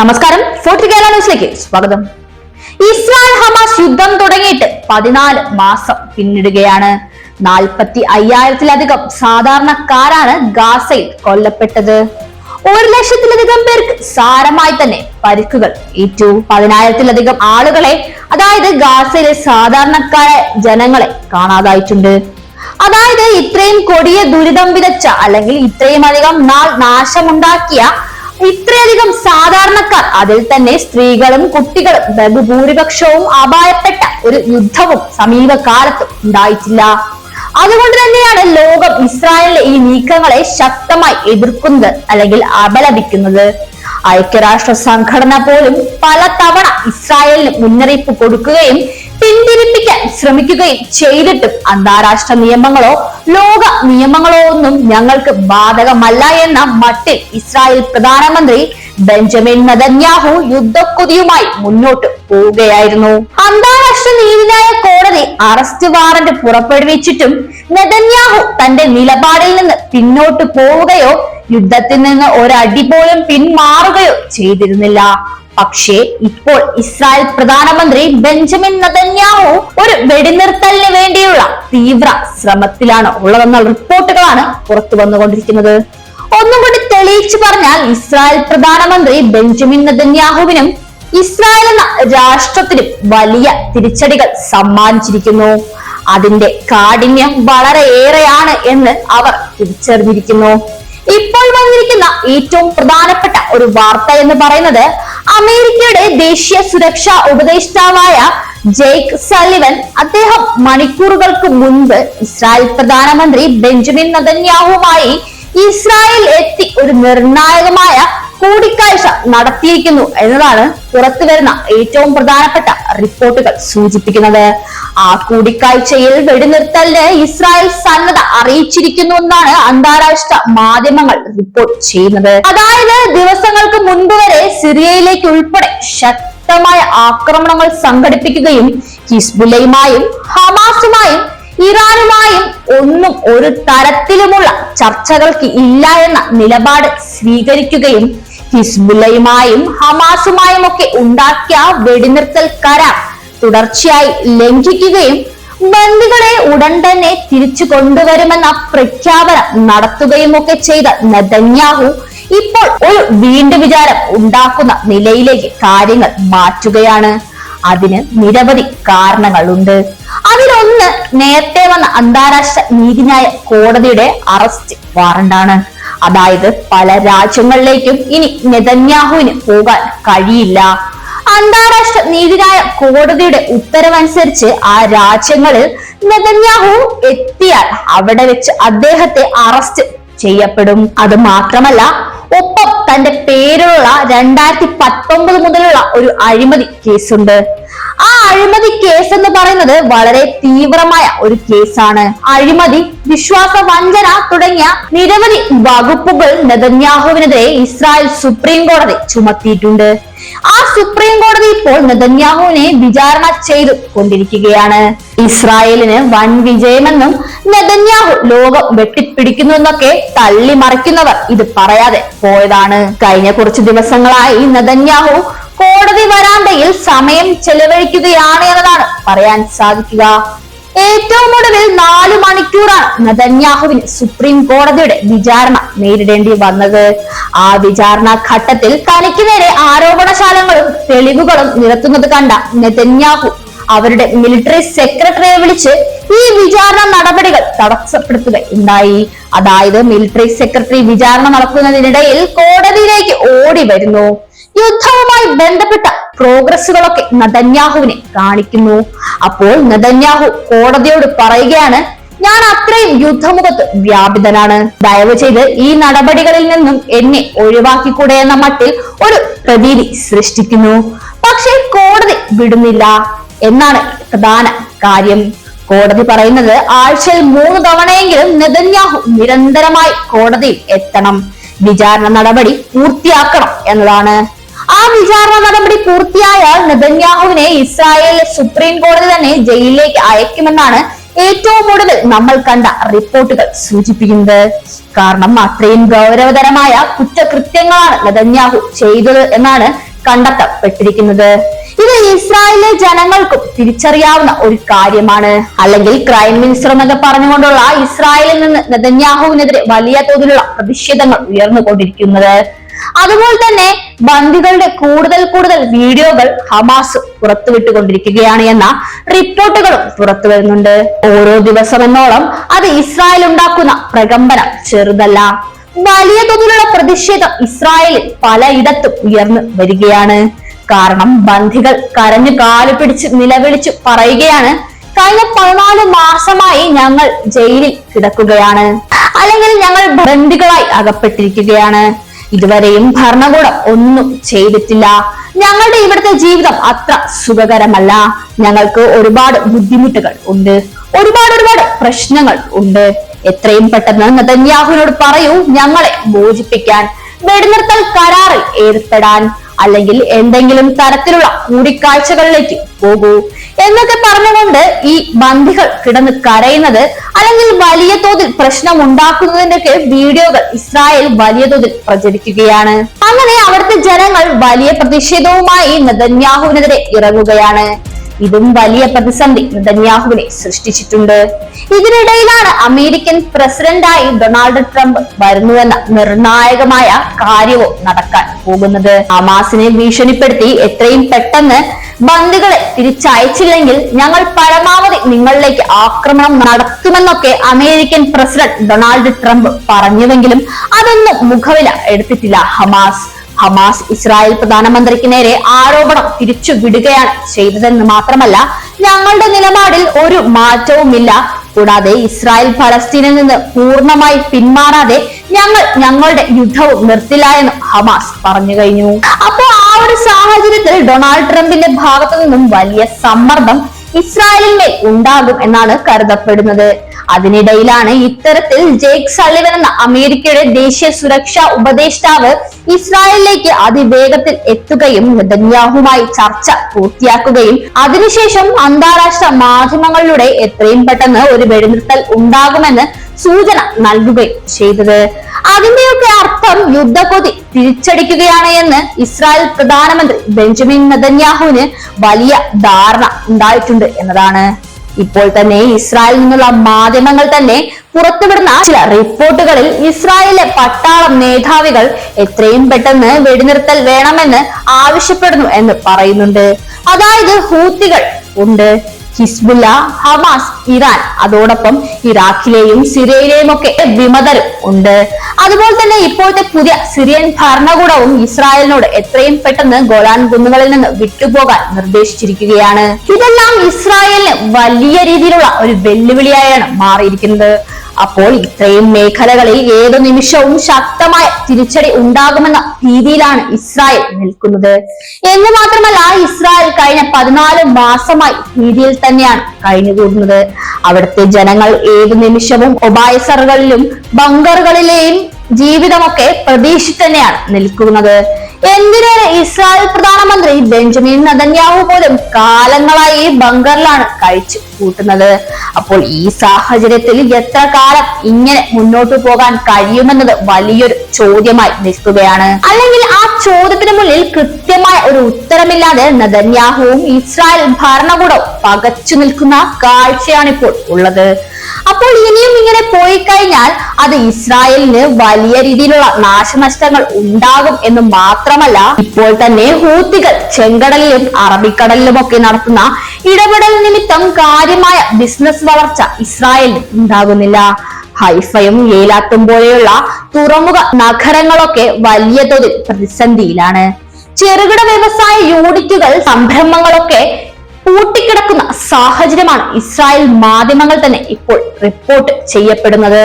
നമസ്കാരം. കേരള ന്യൂസിലേക്ക് സ്വാഗതം. ഇസ്രായേൽ ഹമാസ് യുദ്ധം തുടങ്ങിയിട്ട് പതിനാല് മാസം പിന്നിടുകയാണ്. നാൽപ്പത്തി അയ്യായിരത്തിലധികം സാധാരണക്കാരാണ് ഗാസയിൽ കൊല്ലപ്പെട്ടത്. ഒരു ലക്ഷത്തിലധികം പേർക്ക് സാരമായി തന്നെ പരിക്കുകൾ ഏറ്റു. പതിനായിരത്തിലധികം ആളുകളെ അതായത് ഗാസയിലെ സാധാരണക്കാരായ ജനങ്ങളെ കാണാതായിട്ടുണ്ട്. അതായത് ഇത്രയും കൊടിയ ദുരിതം വിതച്ച അല്ലെങ്കിൽ ഇത്രയും അധികം നാൾ നാശമുണ്ടാക്കിയ ഇത്രയധികം സാധാരണക്കാർ അതിൽ തന്നെ സ്ത്രീകളും കുട്ടികളും ബഹുഭൂരിപക്ഷവും അപായപ്പെട്ട ഒരു യുദ്ധവും സമീപകാലത്ത് ഉണ്ടായിട്ടില്ല. അതുകൊണ്ട് തന്നെയാണ് ലോകം ഇസ്രായേലിലെ ഈ നീക്കങ്ങളെ ശക്തമായി എതിർക്കുന്നത് അല്ലെങ്കിൽ അപലപിക്കുന്നത്. ഐക്യരാഷ്ട്ര സംഘടന പോലും പല തവണ ഇസ്രായേലിന് മുന്നറിയിപ്പ് കൊടുക്കുകയും പിന്തിരിപ്പിക്കാൻ ശ്രമിക്കുകയും ചെയ്തിട്ടും അന്താരാഷ്ട്ര നിയമങ്ങളോ ലോക നിയമങ്ങളോ ഒന്നും ഞങ്ങൾക്ക് ബാധകമല്ല എന്ന മട്ടിൽ ഇസ്രായേൽ പ്രധാനമന്ത്രി ബെഞ്ചമിൻ നദന്യാഹു യുദ്ധക്കൊതിയുമായി മുന്നോട്ട് പോവുകയായിരുന്നു. അന്താരാഷ്ട്ര നീതിന്യായ കോടതി അറസ്റ്റ് വാറന്റ് പുറപ്പെടുവിച്ചിട്ടും നെതന്യാഹു തന്റെ നിലപാടിൽ നിന്ന് പിന്നോട്ട് പോവുകയോ യുദ്ധത്തിൽ നിന്ന് ഒരടി പോലും പിന്മാറുകയോ ചെയ്തിരുന്നില്ല. പക്ഷേ ഇപ്പോൾ ഇസ്രായേൽ പ്രധാനമന്ത്രി ബെഞ്ചമിൻ നതന്യാഹു ഒരു വെടിനിർത്തലിന് വേണ്ടിയുള്ള തീവ്ര ശ്രമത്തിലാണ് ഉള്ളതെന്ന റിപ്പോർട്ടുകളാണ് പുറത്തു വന്നുകൊണ്ടിരിക്കുന്നത്. ഒന്നും കൂടി തെളിയിച്ചു പറഞ്ഞാൽ ഇസ്രായേൽ പ്രധാനമന്ത്രി ബെഞ്ചമിൻ നതന്യാഹുവിനും ഇസ്രായേൽ എന്ന രാഷ്ട്രത്തിനും വലിയ തിരിച്ചടികൾ സമ്മാനിച്ചിരിക്കുന്നു. അതിന്റെ കാഠിന്യം വളരെ ഏറെയാണ് എന്ന് അവർ തിരിച്ചറിഞ്ഞിരിക്കുന്നു. ഇപ്പോൾ വന്നിരിക്കുന്ന ഏറ്റവും പ്രധാനപ്പെട്ട ഒരു വാർത്ത എന്ന് പറയുന്നത് അമേരിക്കയുടെ ദേശീയ സുരക്ഷാ ഉപദേഷ്ടാവായ ജെയ്ക്ക് സലിവൻ അദ്ദേഹം മണിക്കൂറുകൾക്ക് മുൻപ് ഇസ്രായേൽ പ്രധാനമന്ത്രി ബെഞ്ചമിൻ നദന്യാഹുമായി ഇസ്രായേൽ എത്തി ഒരു നിർണായകമായ കൂടിക്കാഴ്ച നടത്തിയിരിക്കുന്നു എന്നതാണ് പുറത്തു വരുന്ന ഏറ്റവും പ്രധാനപ്പെട്ട റിപ്പോർട്ടുകൾ സൂചിപ്പിക്കുന്നത്. ആ കൂടിക്കാഴ്ചയിൽ വെടിനിർത്തലിന് ഇസ്രായേൽ സന്നദ്ധ അറിയിച്ചിരിക്കുന്നു എന്നാണ് അന്താരാഷ്ട്ര മാധ്യമങ്ങൾ റിപ്പോർട്ട് ചെയ്യുന്നത്. അതായത് ദിവസങ്ങൾക്ക് മുൻപ് വരെ സിറിയയിലേക്ക് ഉൾപ്പെടെ ശക്തമായ ആക്രമണങ്ങൾ സംഘടിപ്പിക്കുകയും ഹിസ്ബുലയുമായും ഹമാസുമായും ഇറാനുമായും ഒന്നും ഒരു തരത്തിലുമുള്ള ചർച്ചകൾക്ക് ഇല്ല എന്ന നിലപാട് സ്വീകരിക്കുകയും ഹിസ്ബുല്ലയുമായും ഹമാസുമായും ഒക്കെ ഉണ്ടാക്കിയ വെടിനിർത്തൽ കരാർ തുടർച്ചയായി ലംഘിക്കുകയും ബന്ദികളെ ഉടൻ തന്നെ തിരിച്ചു കൊണ്ടുവരുമെന്ന പ്രഖ്യാപനം നടത്തുകയും ഒക്കെ ചെയ്ത നദന്യാഹു ഇപ്പോൾ ഒരു വീണ്ടു വിചാരം ഉണ്ടാക്കുന്ന നിലയിലേക്ക് കാര്യങ്ങൾ മാറ്റുകയാണ്. അതിന് നിരവധി കാരണങ്ങളുണ്ട്. അതിലൊന്ന് നേരത്തെ വന്ന അന്താരാഷ്ട്ര നീതിന്യായ കോടതിയുടെ അറസ്റ്റ് വാറണ്ടാണ്. അതായത് പല രാജ്യങ്ങളിലേക്കും ഇനി നെതന്യാഹുവിന് പോകാൻ കഴിയില്ല. അന്താരാഷ്ട്ര നീതിന്യായ കോടതിയുടെ ഉത്തരവനുസരിച്ച് ആ രാജ്യങ്ങളിൽ നെതന്യാഹു എത്തിയാൽ അവിടെ വെച്ച് അദ്ദേഹത്തെ അറസ്റ്റ് ചെയ്യപ്പെടും. അത് മാത്രമല്ല ഒപ്പം തന്റെ പേരിലുള്ള രണ്ടായിരത്തി പത്തൊമ്പത് മുതലുള്ള ഒരു അഴിമതി കേസുണ്ട്. ആ അഴിമതി കേസ് എന്ന് പറയുന്നത് വളരെ തീവ്രമായ ഒരു കേസാണ് അഴിമതി വിശ്വാസ വഞ്ചന തുടങ്ങിയ നിരവധി വകുപ്പുകൾ നെതന്യാഹുവിനെതിരെ ഇസ്രായേൽ സുപ്രീം കോടതി ചുമത്തിയിട്ടുണ്ട്. ആ സുപ്രീം കോടതി ഇപ്പോൾ നെതന്യാഹുവിനെ വിചാരണ ചെയ്തു കൊണ്ടിരിക്കുകയാണ്. ഇസ്രായേലിന് വൻ വിജയമെന്നും നെതന്യാഹു ലോകം വെട്ടിപ്പിടിക്കുന്നു എന്നൊക്കെ തള്ളി മറിക്കുന്നവർ ഇത് പറയാതെ പോയതാണ്. കഴിഞ്ഞ കുറച്ച് ദിവസങ്ങളായി നെതന്യാഹു കോടതി വരാന്തയിൽ സമയം ചെലവഴിക്കുകയാണ് എന്നതാണ് പറയാൻ സാധിക്കുക. ഏറ്റവും ഒടുവിൽ നാലു മണിക്കൂറാണ് നദന്യാഹുവിന് സുപ്രീം കോടതിയുടെ വിചാരണ നേരിടേണ്ടി വന്നത്. ആ വിചാരണ ഘട്ടത്തിൽ തനിക്ക് നേരെ ആരോപണശാലങ്ങളും തെളിവുകളും നിരത്തുന്നത് കണ്ട നദന്യാഹു അവരുടെ മിലിറ്ററി സെക്രട്ടറിയെ വിളിച്ച് ഈ വിചാരണ നടപടികൾ തടസ്സപ്പെടുത്തുകയുണ്ടായി. അതായത് മിലിറ്ററി സെക്രട്ടറി വിചാരണ നടക്കുന്നതിനിടയിൽ കോടതിയിലേക്ക് ഓടി വരുന്നു. യുദ്ധവുമായി ബന്ധപ്പെട്ട പ്രോഗ്രസ്സുകളൊക്കെ നദന്യാഹുവിനെ കാണിക്കുന്നു. അപ്പോൾ നദന്യാഹു കോടതിയോട് പറയുകയാണ് ഞാൻ അത്രയും യുദ്ധമുഖത്ത് വ്യാപിതനാണ്. ദയവ് ചെയ്ത് ഈ നടപടികളിൽ നിന്നും എന്നെ ഒഴിവാക്കിക്കൂടെ എന്ന മട്ടിൽ ഒരു പ്രതീതി സൃഷ്ടിക്കുന്നു. പക്ഷേ കോടതി വിടുന്നില്ല എന്നാണ് പ്രധാന കാര്യം. കോടതി പറയുന്നത് ആഴ്ചയിൽ മൂന്ന് തവണയെങ്കിലും നെതന്യാഹു നിരന്തരമായി കോടതിയിൽ എത്തണം. വിചാരണ നടപടി പൂർത്തിയാക്കണം എന്നതാണ്. ആ വിചാരണ നടപടി പൂർത്തിയായാൽ നെതന്യാഹുവിനെ ഇസ്രായേൽ സുപ്രീം കോടതി തന്നെ ജയിലിലേക്ക് അയക്കുമെന്നാണ് ഏറ്റവും കൂടുതൽ നമ്മൾ കണ്ട റിപ്പോർട്ടുകൾ സൂചിപ്പിക്കുന്നത്. കാരണം അത്രയും ഗൗരവതരമായ കുറ്റകൃത്യങ്ങളാണ് നെതന്യാഹു ചെയ്തത് എന്നാണ് കണ്ടെത്തപ്പെട്ടിരിക്കുന്നത്. ഇത് ഇസ്രായേലിലെ ജനങ്ങൾക്കും തിരിച്ചറിയാവുന്ന ഒരു കാര്യമാണ്. അല്ലെങ്കിൽ ക്രൈം മിനിസ്റ്റർ എന്നൊക്കെ പറഞ്ഞുകൊണ്ടുള്ള ഇസ്രായേലിൽ നിന്ന് നെതന്യാഹുവിനെതിരെ വലിയ തോതിലുള്ള പ്രതിഷേധങ്ങൾ ഉയർന്നുകൊണ്ടിരിക്കുന്നത്. അതുപോലെ തന്നെ ബന്ദികളുടെ കൂടുതൽ കൂടുതൽ വീഡിയോകൾ ഹമാസ് പുറത്തുവിട്ടുകൊണ്ടിരിക്കുകയാണ് എന്ന റിപ്പോർട്ടുകളും പുറത്തു വരുന്നുണ്ട്. ഓരോ ദിവസമെന്നോളം അത് ഇസ്രായേൽ ഉണ്ടാക്കുന്ന പ്രകമ്പനം ചെറുതല്ല. വലിയ തോതിലുള്ള പ്രതിഷേധം ഇസ്രായേലിൽ പലയിടത്തും ഉയർന്നു വരികയാണ്. കാരണം ബന്ധികൾ കരഞ്ഞു കാലു പിടിച്ച് നിലവിളിച്ചു പറയുകയാണ് കഴിഞ്ഞ പതിനാല് മാസമായി ഞങ്ങൾ ജയിലിൽ കിടക്കുകയാണ്. അല്ലെങ്കിൽ ഞങ്ങൾ ബന്ദികളായി അകപ്പെട്ടിരിക്കുകയാണ്. ഇതുവരെയും ഭരണകൂടം ഒന്നും ചെയ്തിട്ടില്ല. ഞങ്ങളുടെ ഇവിടുത്തെ ജീവിതം അത്ര സുഖകരമല്ല. ഞങ്ങൾക്ക് ഒരുപാട് ബുദ്ധിമുട്ടുകൾ ഉണ്ട്. ഒരുപാട് ഒരുപാട് പ്രശ്നങ്ങൾ ഉണ്ട്. എത്രയും പെട്ടെന്ന് നെതന്യാഹുവിനോട് പറയൂ ഞങ്ങളെ മോചിപ്പിക്കാൻ. വെടിനിർത്തൽ കരാറിൽ ഏർപ്പെടാൻ. അല്ലെങ്കിൽ എന്തെങ്കിലും തരത്തിലുള്ള കൂടിക്കാഴ്ചകളിലേക്ക് പോകൂ. എന്നൊക്കെ പറഞ്ഞുകൊണ്ട് ഈ ബന്ധികൾ കിടന്ന് കരയുന്നത് അല്ലെങ്കിൽ വലിയ തോതിൽ പ്രശ്നം ഉണ്ടാക്കുന്നതിന്റെയൊക്കെ വീഡിയോകൾ ഇസ്രായേൽ വലിയ തോതിൽ പ്രചരിക്കുകയാണ്. അങ്ങനെ അവിടുത്തെ ജനങ്ങൾ വലിയ പ്രതിഷേധവുമായി നെതന്യാഹുവിനെതിരെ ഇറങ്ങുകയാണ്. ഇതും വലിയ പ്രതിസന്ധി നെതന്യാഹുവിനെ സൃഷ്ടിച്ചിട്ടുണ്ട്. ഇതിനിടയിലാണ് അമേരിക്കൻ പ്രസിഡന്റായി ഡൊണാൾഡ് ട്രംപ് വരുന്നുവെന്ന നിർണായകമായ കാര്യവും നടക്കാൻ പോകുന്നത്. ഹമാസിനെ ഭീഷണിപ്പെടുത്തി എത്രയും പെട്ടെന്ന് ബന്ദികളെ തിരിച്ചയച്ചില്ലെങ്കിൽ ഞങ്ങൾ പരമാവധി നിങ്ങളിലേക്ക് ആക്രമണം നടത്തുമെന്നൊക്കെ അമേരിക്കൻ പ്രസിഡന്റ് ഡൊണാൾഡ് ട്രംപ് പറഞ്ഞുവെങ്കിലും അതൊന്നും മുഖവില എടുത്തിട്ടില്ല ഹമാസ്. ഹമാസ് ഇസ്രായേൽ പ്രധാനമന്ത്രിക്ക് നേരെ ആരോപണം തിരിച്ചു വിടുകയാണ് ചെയ്തതെന്ന് മാത്രമല്ല ഞങ്ങളുടെ നിലപാടിൽ ഒരു മാറ്റവുമില്ല. കൂടാതെ ഇസ്രായേൽ ഫലസ്തീനിൽ നിന്ന് പൂർണമായി പിന്മാറാതെ ഞങ്ങൾ ഞങ്ങളുടെ യുദ്ധവും നിർത്തില്ല എന്ന് ഹമാസ് പറഞ്ഞു കഴിഞ്ഞു. അപ്പോ ആ ഒരു സാഹചര്യത്തിൽ ഡൊണാൾഡ് ട്രംപിന്റെ ഭാഗത്തു നിന്നും വലിയ സമ്മർദ്ദം ഇസ്രായേലിന്മേൽ ഉണ്ടാകും എന്നാണ് കരുതപ്പെടുന്നത്. അതിനിടയിലാണ് ഇത്തരത്തിൽ ജേക്ക് സള്ളിവൻ എന്ന അമേരിക്കയുടെ ദേശീയ സുരക്ഷാ ഉപദേഷ്ടാവ് ഇസ്രായേലിലേക്ക് അതിവേഗത്തിൽ എത്തുകയും നെതന്യാഹുമായി ചർച്ച പൂർത്തിയാക്കുകയും അതിനുശേഷം അന്താരാഷ്ട്ര മാധ്യമങ്ങളിലൂടെ എത്രയും പെട്ടെന്ന് ഒരു വെടിനിർത്തൽ ഉണ്ടാകുമെന്ന് സൂചന നൽകുകയും ചെയ്തത്. അതിന്റെയൊക്കെ അർത്ഥം യുദ്ധക്കൊതി തിരിച്ചടിക്കുകയാണ് എന്ന് ഇസ്രായേൽ പ്രധാനമന്ത്രി ബെഞ്ചമിൻ നെതന്യാഹുവിന് വലിയ ധാരണ ഉണ്ടായിട്ടുണ്ട് എന്നതാണ്. ഇപ്പോൾ തന്നെ ഇസ്രായേലിൽ നിന്നുള്ള മാധ്യമങ്ങൾ തന്നെ പുറത്തുവിടുന്ന ചില റിപ്പോർട്ടുകളിൽ ഇസ്രായേലിലെ പട്ടാള മേധാവികൾ എത്രയും പെട്ടെന്ന് വെടിനിർത്തൽ വേണമെന്ന് ആവശ്യപ്പെടുന്നു എന്ന് പറയുന്നുണ്ട്. അതായത് ഹൂത്തികൾ ഉണ്ട്. ഹിസ്ബുല്ല ഹമാസ് ഇറാൻ അതോടൊപ്പം ഇറാഖിലെയും സിറിയയിലെയും ഒക്കെ വിമതരും ഉണ്ട്. അതുപോലെ തന്നെ ഇപ്പോഴത്തെ പുതിയ സിറിയൻ ഭരണകൂടവും ഇസ്രായേലിനോട് എത്രയും പെട്ടെന്ന് ഗോലാൻ കുന്നുകളിൽ നിന്ന് വിട്ടുപോകാൻ നിർദ്ദേശിച്ചിരിക്കുകയാണ്. ഇതെല്ലാം ഇസ്രായേലിന് വലിയ രീതിയിലുള്ള ഒരു വെല്ലുവിളിയായാണ് മാറിയിരിക്കുന്നത്. അപ്പോൾ ഇത്രയും മേഖലകളിൽ ഏതു നിമിഷവും ശക്തമായ തിരിച്ചടി ഉണ്ടാകുമെന്ന രീതിയിലാണ് ഇസ്രായേൽ നിൽക്കുന്നത്. എന്ന് മാത്രമല്ല ഇസ്രായേൽ കഴിഞ്ഞ പതിനാല് മാസമായി രീതിയിൽ തന്നെയാണ് കഴിഞ്ഞുകൂടുന്നത്. അവിടുത്തെ ജനങ്ങൾ ഏതു നിമിഷവും ഒബായസറുകളിലും ബങ്കറുകളിലെയും ജീവിതമൊക്കെ പ്രതീക്ഷിച്ച് തന്നെയാണ് നിൽക്കുന്നത്. എന്തിനേറെ ഇസ്രായേൽ പ്രധാനമന്ത്രി ബെഞ്ചമിൻ നദന്യാഹു പോലും കാലങ്ങളായി ബങ്കറിലാണ് കഴിച്ചു കൂട്ടുന്നത്? അപ്പോൾ ഈ സാഹചര്യത്തിൽ എത്ര കാലം ഇങ്ങനെ മുന്നോട്ട് പോകാൻ കഴിയുമെന്നത് വലിയൊരു ചോദ്യമായി നിൽക്കുകയാണ്. അല്ലെങ്കിൽ ആ ചോദ്യത്തിന് മുന്നിൽ കൃത്യമായ ഒരു ഉത്തരമില്ലാതെ നദന്യാഹുവും ഇസ്രായേൽ ഭരണകൂടവും പകച്ചു നിൽക്കുന്ന കാഴ്ചയാണിപ്പോൾ ഉള്ളത്. അപ്പോൾ ഇനിയും ഇങ്ങനെ പോയി കഴിഞ്ഞാൽ അത് ഇസ്രായേലിന് വലിയ രീതിയിലുള്ള നാശനഷ്ടങ്ങൾ ഉണ്ടാകും എന്ന് മാത്രമല്ല ഇപ്പോൾ തന്നെ ഹൂത്തികൾ ചെങ്കടലിലും അറബിക്കടലിലും ഒക്കെ നടത്തുന്ന ഇടപെടൽ നിമിത്തം കാര്യമായ ബിസിനസ് വളർച്ച ഇസ്രായേലിന് ഉണ്ടാകുന്നില്ല. ഹൈഫയും ഏലാത്തും പോലെയുള്ള തുറമുഖ നഗരങ്ങളൊക്കെ വലിയ തോതിൽ പ്രതിസന്ധിയിലാണ്. ചെറുകിട വ്യവസായ യൂണിറ്റുകൾ സംരംഭങ്ങളൊക്കെ പൂട്ടിക്കിടക്കുന്ന സാഹചര്യമാണ് ഇസ്രായേൽ മാധ്യമങ്ങൾ തന്നെ ഇപ്പോൾ റിപ്പോർട്ട് ചെയ്യപ്പെടുന്നത്.